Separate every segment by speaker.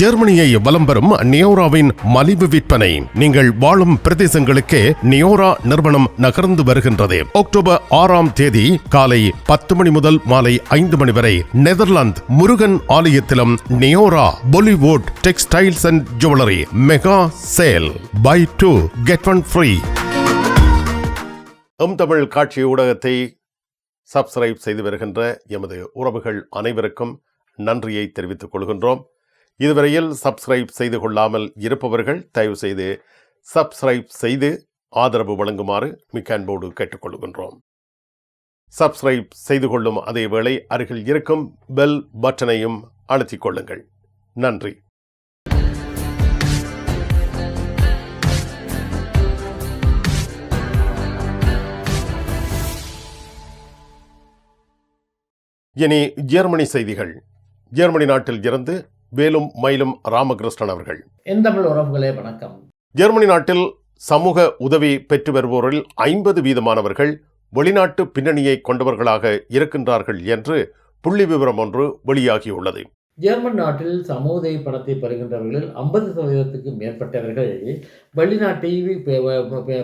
Speaker 1: ஜெர்மனியை வலம் வரும் நியோராவின் மலிவு விற்பனை. நீங்கள் வாழும் பிரதேசங்களுக்கே நியோரா நிறுவனம் நகர்ந்து வருகின்றது. அக்டோபர் ஆறாம் தேதி காலை பத்து மணி முதல் மாலை ஐந்து மணி வரை நெதர்லாந்து முருகன் ஆலயத்திலும் நியோரா Bollywood textiles and jewellery mega sale. Buy two get one free M Tamil காட்சி ஊடகத்தை சப்ஸ்கிரைப் செய்து வருகின்ற எமது உறவுகள் அனைவருக்கும் நன்றியை தெரிவித்துக் கொள்கின்றோம். இதுவரையில் சப்ஸ்கிரைப் செய்து கொள்ளாமல் இருப்பவர்கள் தயவு செய்து சப்ஸ்கிரைப் செய்து ஆதரவு வழங்குமாறு மிக்க அன்போடு கேட்டுக்கொள்கின்றோம். சப்ஸ்கிரைப் செய்து கொள்ளும் அதே வேளை அருகில் இருக்கும் பெல் பட்டனையும் அழுத்திக் கொள்ளுங்கள். நன்றி. இனி ஜெர்மனி செய்திகள். ஜெர்மனி நாட்டில் இருந்து வேலும் மயிலும் ராமகிருஷ்ணன் அவர்கள்.
Speaker 2: என் தமிழ் உறவுகளே வணக்கம்.
Speaker 1: ஜெர்மனி நாட்டில் சமூக உதவி பெற்று வருவோரில் ஐம்பது வீதமானவர்கள் வெளிநாட்டு பின்னணியை கொண்டவர்களாக இருக்கின்றார்கள் என்று புள்ளி விவரம் ஒன்று வெளியாகியுள்ளது.
Speaker 2: ஜெர்மன் நாட்டில் சமூக பணத்தை பெறுகின்றவர்களில் ஐம்பது சதவீதத்துக்கு மேற்பட்டவர்கள் வெளிநாட்டை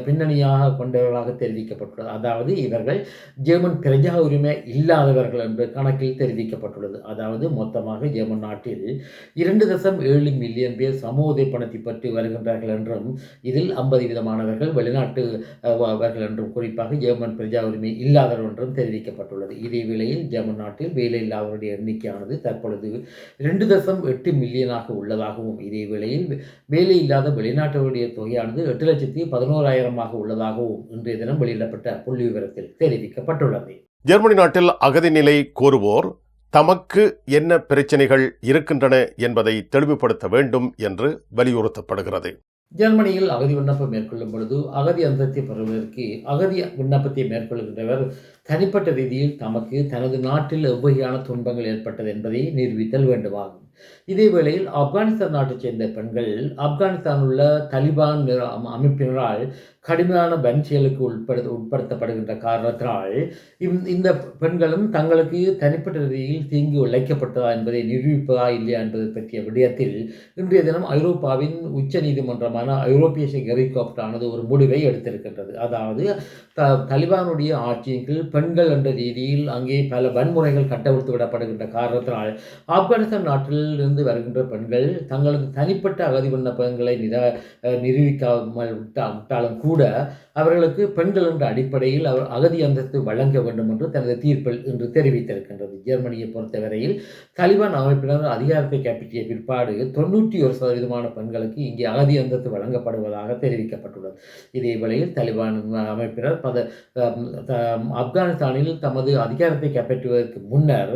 Speaker 2: பின்னணியாக கொண்டவர்களாக தெரிவிக்கப்பட்டுள்ளது. அதாவது இவர்கள் ஜெர்மன் பிரஜா உரிமை இல்லாதவர்கள் என்று கணக்கில் தெரிவிக்கப்பட்டுள்ளது. அதாவது மொத்தமாக ஜெர்மன் நாட்டில் இரண்டு தசம் ஏழு மில்லியன் பேர் சமூக பணத்தை பற்றி வருகின்றார்கள் என்றும் இதில் ஐம்பது விதமானவர்கள் வெளிநாட்டு அவர்கள் என்றும் குறிப்பாக ஜெர்மன் பிரஜா உரிமை இல்லாதவர் என்றும் தெரிவிக்கப்பட்டுள்ளது. இதே வேளையில் ஜெர்மன் நாட்டில் வேலையில்லாதவருடைய எண்ணிக்கையானது தற்பொழுது ரெண்டு தசம் எட்டு மில்லியனாக உள்ளதாகவும் இதே வேளையில் வேலை இல்லாத வெளிநாட்டவருடைய தொகையானது எட்டு லட்சத்தி பதினோராயிரமாக உள்ளதாகவும் இன்றைய தினம் வெளியிடப்பட்ட புள்ளி விவரத்தில் தெரிவிக்கப்பட்டுள்ளது.
Speaker 1: ஜெர்மனி நாட்டில் அகதி நிலை கோருவோர் தமக்கு என்ன பிரச்சனைகள் இருக்கின்றன என்பதை தெளிவுபடுத்த வேண்டும் என்று வலியுறுத்தப்படுகிறது.
Speaker 2: ஜெர்மனியில் அகதி விண்ணப்பம் மேற்கொள்ளும் பொழுது அகதி அந்தத்தை பெறுவதற்கு அகதி விண்ணப்பத்தை மேற்கொள்கின்றவர். தனிப்பட்ட ரீதியில் தமக்கு தனது நாட்டில் எவ்வகையான துன்பங்கள் ஏற்பட்டது என்பதை நிரூபித்தல் வேண்டுமாகும். இதேவேளையில் ஆப்கானிஸ்தான் நாட்டைச் சேர்ந்த பெண்கள் ஆப்கானிஸ்தான் உள்ள தலிபான் அமைப்பினரால் கடுமையான வன்செயலுக்கு உட்படுத்த உட்படுத்தப்படுகின்ற காரணத்தினால் இந்த- பெண்களும் தங்களுக்கு தனிப்பட்ட ரீதியில் தீங்கு இழைக்கப்பட்டதா என்பதை நிரூபிப்பதா இல்லையா என்பது பற்றிய விடயத்தில் இன்றைய தினம் ஐரோப்பாவின் உச்ச நீதிமன்றமான ஐரோப்பிய ஹெரிகாப்டரானது ஒரு முடிவை எடுத்திருக்கின்றது. அதாவது த தலிபானுடைய ஆட்சியின் கீழ் பெண்கள் என்ற ரீதியில் அங்கே பல வன்முறைகள் கட்டவிழ்த்து விடப்படுகின்ற காரணத்தினால் ஆப்கானிஸ்தான் நாட்டிலிருந்து வருகின்ற பெண்கள் தங்களது தனிப்பட்ட அகதி விண்ணப்பங்களை நிர நிரூபிக்காமல் விட்டா விட்டாலும் கூட கூட அவர்களுக்கு பெண்கள் என்ற அடிப்படையில் அவர் அகதி அந்தஸ்து வழங்க வேண்டும் என்று தனது தீர்ப்பில் இன்று தெரிவித்திருக்கின்றது. ஜெர்மனியை பொறுத்தவரையில் தலிபான் அமைப்பினர் அதிகாரத்தை கைப்பற்றிய பிற்பாடு தொண்ணூற்றி ஒரு சதவீதமான பெண்களுக்கு இங்கே அகதி அந்தஸ்து வழங்கப்படுவதாக தெரிவிக்கப்பட்டுள்ளது. இதே வேளையில் தலிபான் அமைப்பினர் பத ஆப்கானிஸ்தானில் தமது அதிகாரத்தை கைப்பற்றுவதற்கு முன்னர்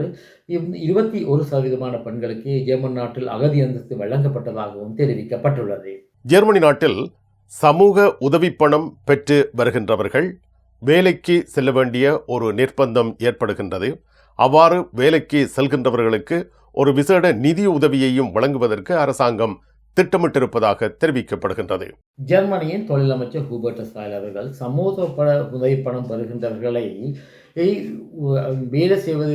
Speaker 2: இருபத்தி ஒரு சதவீதமான பெண்களுக்கு ஜெர்மன் நாட்டில் அகதி அந்தஸ்து வழங்கப்பட்டதாகவும் தெரிவிக்கப்பட்டுள்ளது.
Speaker 1: ஜெர்மனி நாட்டில் சமூக உதவிப்பணம் பெற்று வருகின்றவர்கள் வேலைக்கு செல்ல வேண்டிய ஒரு நிர்பந்தம் ஏற்படுகின்றது. அவ்வாறு வேலைக்கு செல்கின்றவர்களுக்கு ஒரு விசேட நிதி உதவியையும் வழங்குவதற்கு அரசாங்கம் திட்டமிட்டிருப்பதாக தெரிவிக்கப்படுகின்றது.
Speaker 2: ஜெர்மனியின் தொழிலமைச்சர் ஹூபர்ட் ஸ்டாயில் அவர்கள் சமூக உதவி பணம் பெறுகின்றவர்களை வேலை செய்வது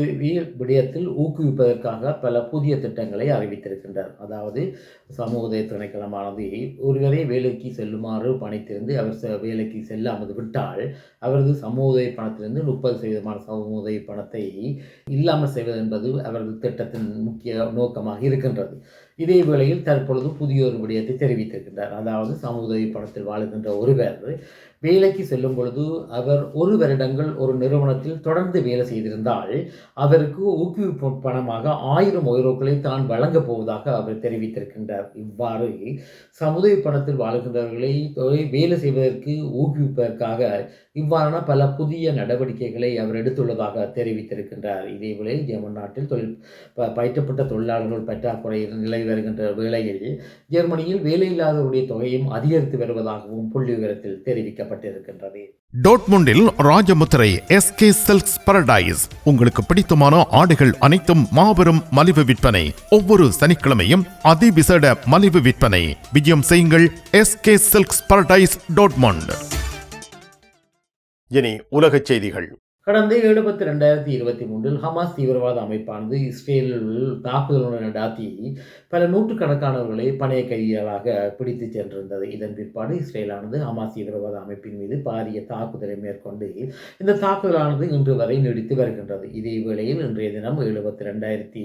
Speaker 2: விடயத்தில் ஊக்குவிப்பதற்காக பல புதிய திட்டங்களை அறிவித்திருக்கின்றார். அதாவது சமூக திணைக்களமானது ஒருவரை வேலைக்கு செல்லுமாறு பணித்திருந்து அவர் செ- வேலைக்கு செல்லாமல் விட்டால் அவரது சமூக பணத்திலிருந்து முப்பது சதவீதமான சமூக உதவி பணத்தை இல்லாமல் செய்வது என்பது அவரது திட்டத்தின் முக்கிய நோக்கமாக இருக்கின்றது. இதே வேளையில் தற்பொழுது புதிய ஒரு விடயத்தை தெரிவித்திருக்கின்றார். அதாவது சமூக உதவி பணத்தில் வாழுகின்ற ஒருவர் வேலைக்கு செல்லும் பொழுது அவர் ஒரு வருடங்கள் ஒரு நிறுவனத்தில் தொடர்ந்து வேலை செய்திருந்தால் அவருக்கு ஊக்குவிப்பு பணமாக ஆயிரம் யூரோக்களை தான் வழங்கப் போவதாக அவர் தெரிவித்திருக்கின்றார். இவ்வாறு சமுதாய பணத்தில் வாழுகின்றவர்களை தொழில் வேலை செய்வதற்கு ஊக்குவிப்பதற்காக இவ்வாறான பல புதிய நடவடிக்கைகளை அவர் எடுத்துள்ளதாக தெரிவித்திருக்கின்றார். இதேவேளை ஜெர்மன் நாட்டில் தொழில் ப- பயிற்றப்பட்ட தொழிலாளர்கள் பற்றாக்குறை நிலை வருகின்ற வேளையில் ஜெர்மனியில் வேலையில்லாதவருடைய தொகையும் அதிகரித்து வருவதாகவும் புள்ளி விவரத்தில் தெரிவிக்கப்பட்டிருக்கின்றது.
Speaker 1: டோட்முண்டில் ராஜமுத்திரை எஸ்கே சில்க்ஸ் பரடைஸ் உங்களுக்கு பிடித்தமான ஆடைகள் அனைத்தும் மாபெரும் மலிவு விற்பனை. ஒவ்வொரு சனிக்கிழமையும் அதிவிசேட மலிவு விற்பனை. விஜயம் செய்யுங்கள் எஸ்கே சில்க்ஸ் பரடைஸ் டோட்மண்ட். இனி உலகச் செய்திகள்.
Speaker 2: கடந்த எழுபத்தி ரெண்டாயிரத்தி இருபத்தி மூன்றில் ஹமாஸ் தீவிரவாத அமைப்பானது இஸ்ரேலில் தாக்குதலுடன் நடாத்தி பல நூற்றுக்கணக்கானவர்களை பணைய கைதிகளாக பிடித்து சென்றிருந்தது. இதன் பிற்பாடு இஸ்ரேலானது ஹமாஸ் தீவிரவாத அமைப்பின் மீது பாரிய தாக்குதலை மேற்கொண்டு இந்த தாக்குதலானது இன்று வரை நீடித்து வருகின்றது. இதே வேளையில் இன்றைய தினம் எழுபத்தி ரெண்டாயிரத்தி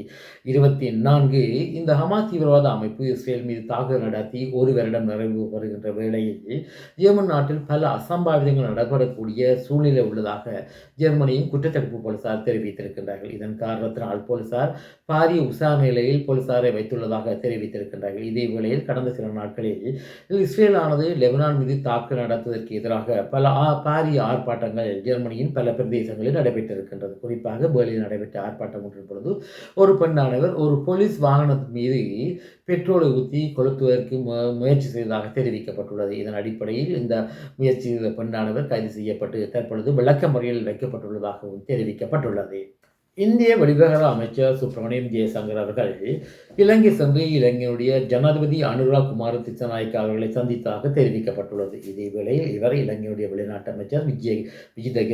Speaker 2: இருபத்தி நான்கு இந்த ஹமாஸ் தீவிரவாத அமைப்பு இஸ்ரேல் மீது தாக்குதல் நடத்தி ஒரு வருடம் நிறைவு வருகின்ற வேளையில் ஜெர்மன் நாட்டில் பல அசம்பாவிதங்கள் நடைபெறக்கூடிய சூழ்நிலை உள்ளதாக ஜெர்மனியும் குற்றத்தடுப்பு போலீசார் தெரிவித்திருக்கின்றார்கள். இதன் காரணத்தினால் போலீசார் பாரிய உசார் நிலையில் போலீசாரை வைத்துள்ளதாக தெரிவித்திருக்கின்றார்கள். இதே வேளையில் கடந்த சில நாட்களில் இஸ்ரேலானது லெபனான் மீது தாக்குதல் நடத்துவதற்கு எதிராக பல ஆ- பாரிய ஆர்ப்பாட்டங்கள் ஜெர்மனியின் பல பிரதேசங்களில் நடைபெற்றிருக்கின்றது. குறிப்பாக பேர்லில் நடைபெற்ற ஆர்ப்பாட்டம் ஒன்றின் பொழுது ஒரு பெண்ணானவர் ஒரு போலீஸ் வாகனத்தின் மீது பெட்ரோலை ஊற்றி கொளுத்துவதற்கு மு- முயற்சி செய்ததாக தெரிவிக்கப்பட்டுள்ளது. இதன் அடிப்படையில் இந்த முயற்சி செய்த பெண்ணானவர் கைது செய்யப்பட்டு தற்பொழுது விளக்க முறையில் வைக்கப்பட்டுள்ளதாகவும் தெரிவிக்கப்பட்டுள்ளது. இந்திய வெளிவிவகார அமைச்சர் சுப்பிரமணியம் ஜெயசங்கர் அவர்கள் இலங்கை சென்று இலங்கையினுடைய ஜனாதிபதி அனுராக் குமார திசநாயக்க அவர்களை சந்தித்ததாக தெரிவிக்கப்பட்டுள்ளது. இதே வேளையில் இவர் இலங்கையுடைய வெளிநாட்டு அமைச்சர் விஜய் விஜித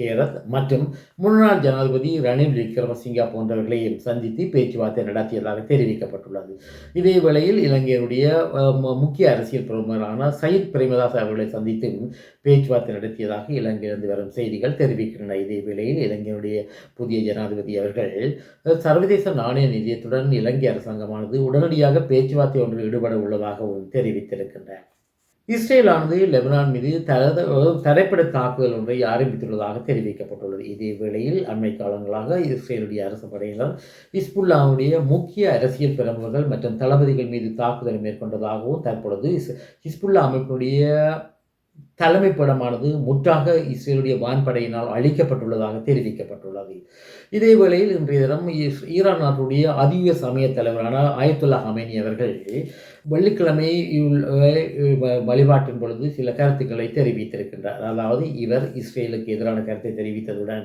Speaker 2: கேரத் மற்றும் முன்னாள் ஜனாதிபதி ரணில் விக்ரமசிங்கா போன்றவர்களையும் சந்தித்து பேச்சுவார்த்தை நடத்தியதாக தெரிவிக்கப்பட்டுள்ளது. இதே வேளையில் இலங்கையினுடைய முக்கிய அரசியல் பிரமுகரான சயித் பிரேமதாஸ் அவர்களை சந்தித்து பேச்சுவார்த்தை நடத்தியதாக இலங்கையிலிருந்து வரும் செய்திகள் தெரிவிக்கின்றன. இதே வேளையில் இலங்கையினுடைய புதிய ஜனாதிபதி அவர்கள். சர்வதேச நாணய நிதியத்துடன் இலங்கை அரசாங்கமானது உடனடியாக பேச்சுவார்த்தை ஒன்றில் ஈடுபட உள்ளதாகவும் தெரிவித்திருக்கின்றனர் இஸ்ரேலானது லெபனான் மீது தர தரைப்பட தாக்குதல் ஒன்றை ஆரம்பித்துள்ளதாக தெரிவிக்கப்பட்டுள்ளது. இதே வேளையில் அண்மை காலங்களாக இஸ்ரேலுடைய அரசு படையினர் ஹிஸ்புல்லாவுடைய முக்கிய அரசியல் பிரமுகர்கள் மற்றும் தளபதிகள் மீது தாக்குதல் மேற்கொண்டதாகவும் தற்பொழுது இஸ்- ஹிஸ்புல்லா அமைப்பினுடைய தலைமைப்படமானது முற்றாக இஸ்ரேலுடைய வான்படையினால் அழிக்கப்பட்டுள்ளதாக தெரிவிக்கப்பட்டுள்ளது. இதே வேளையில் இன்றைய தினம் ஈரான் நாட்டுடைய அதிக சமய தலைவரான ஆயத்துல்லா ஹமேனி அவர்கள் வெள்ளிக்கிழமை வழிபாட்டின் பொழுது சில கருத்துக்களை தெரிவித்திருக்கின்றார். அதாவது இவர் இஸ்ரேலுக்கு எதிரான கருத்தை தெரிவித்ததுடன்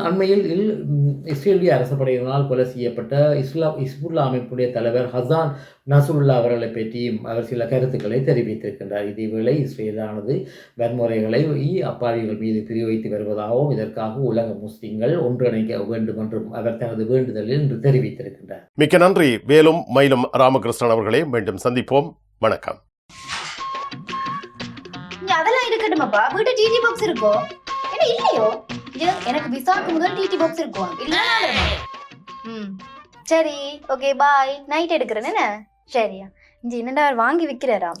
Speaker 2: அண்மையில் இல்- ம், இஸ்ரேலுடைய அரசப்படையினால் கொலை செய்யப்பட்ட இஸ்லாம் இஸ்புல்லா அமைப்புடைய தலைவர் ஹசான் நசுல்லா அவர்களை பற்றியும் அவர் சில கருத்துக்களை தெரிவித்திருக்கின்றார். இதேவேளை இஸ்ரேலானது வன்முறைகளை அப்பாவிகள் மீது பிரயோகித்து வருவதாகவும் இதற்காக உலக முஸ்லிம்கள் ஒன்றிணைக்க வேண்டும் என்றும் அவர் தனது வேண்டுதலில் இன்று தெரிவித்திருக்கின்றார்.
Speaker 1: மிக்க நன்றி. வேலும் மயிலும் ராமகிருஷ்ணன் அவர்களே மீண்டும் சந்திப்போம். வணக்கம்.
Speaker 3: அதெல்லாம் இருக்கட்டுமாப்பா? வீட்டு டிடி பாக்ஸ் இருக்கோ? என்ன இல்லையோ? எனக்கு விசாக்கு முதல் டிடி பாக்ஸ் இருக்கும் ம். சரி ஓகே பாய் நைட் எடுக்கிறேன் என்ன? சரியா. இங்க என்னடா அவர் வாங்கி விக்கிறாராம்